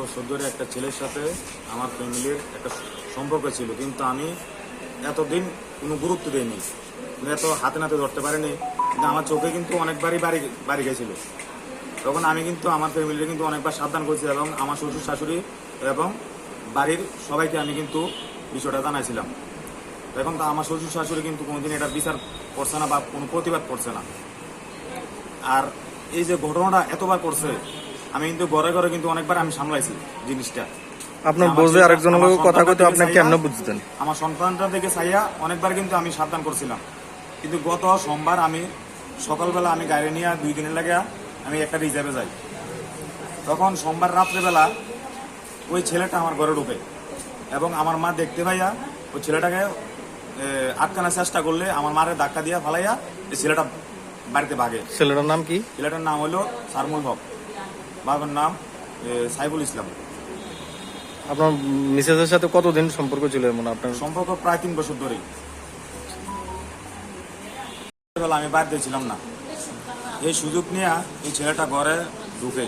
বছর ধরে একটা ছেলের সাথে আমার ফ্যামিলির একটা সম্পর্ক ছিল। কিন্তু আমি এতদিন কোনো গুরুত্ব দিইনি। আমি এত হাতে নাতে ধরতে পারিনি। কিন্তু আমার চোখে কিন্তু অনেকবারই বাড়ি বাড়ি গেছিল। তখন আমি কিন্তু আমার ফ্যামিলিকে কিন্তু অনেকবার সাবধান করছি এবং আমার শ্বশুর, শাশুড়ি এবং বাড়ির সবাইকে আমি কিন্তু বিষয়টা জানাইছিলাম। এখন তো আমার শ্বশুর, শাশুড়ি কিন্তু কোনোদিন এটা বিচার করছে না বা কোনো প্রতিবাদ করছে না। আর এই যে ঘটনাটা এতবার করছে আমি কিন্তু ঘরে ঘরে কিন্তু অনেকবার আমি সামলাইছি জিনিসটা। আপনার বোঝে আরেকজনের কথা কইতে আপনি কেমনে বুঝতেন আমার সন্তানটা থেকে চাইয়া অনেকবার কিন্তু আমি সাবধান করছিলাম। কিন্তু গত সোমবার আমি সকালবেলা আমি গাড়ি নিয়ে দুই দিনের লাগে আমি একটা রিজার্ভে যাই। তখন সোমবার রাত্রেবেলা ওই ছেলেটা আমার ঘরে ঢুকে এবং আমার মা দেখতে পাইয়া ওই ছেলেটাকে আটকানোর চেষ্টা করলে আমার মারে ধাক্কা দিয়া ফালাইয়া ছেলেটা বাড়িতে ভাগে। ছেলেটার নাম কি? ছেলেটার নাম হলো সারমুল হক। বাবার নাম সাইফুল ইসলাম। আপনার মিসেসের সাথে কতদিন সম্পর্ক ছিল এমন আপনার? সম্পর্ক প্রায় তিন বছর ধরেই। আমি বাড়িতে ছিলাম না। এই সুযোগ নিয়ে এই ছেলেটা ঘরে ঢুকে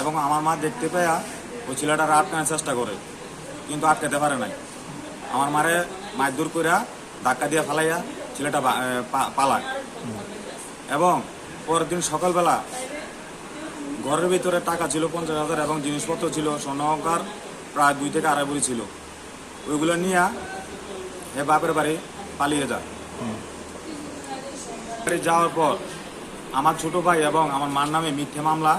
এবং আমার মা দেখতে পেয়া ওই ছেলেটার আটকানোর চেষ্টা করে কিন্তু আটকাতে পারে নাই। আমার মারে মারধর করে ধাক্কা দিয়ে ফালাইয়া ছেলেটা পালায়। এবং পরের দিন সকালবেলা ঘরের ভিতরে টাকা ছিল পঞ্চাশ হাজার এবং জিনিসপত্র ছিল স্বর্ণকার প্রায় দুই থেকে আড়াই বুড়ি ছিল। ওইগুলো নিয়ে হে বাপের বাড়ি পালিয়ে যা। যাওয়ার পর আমার ছোট ভাই এবং আমার মার নামে মিথ্যে মামলা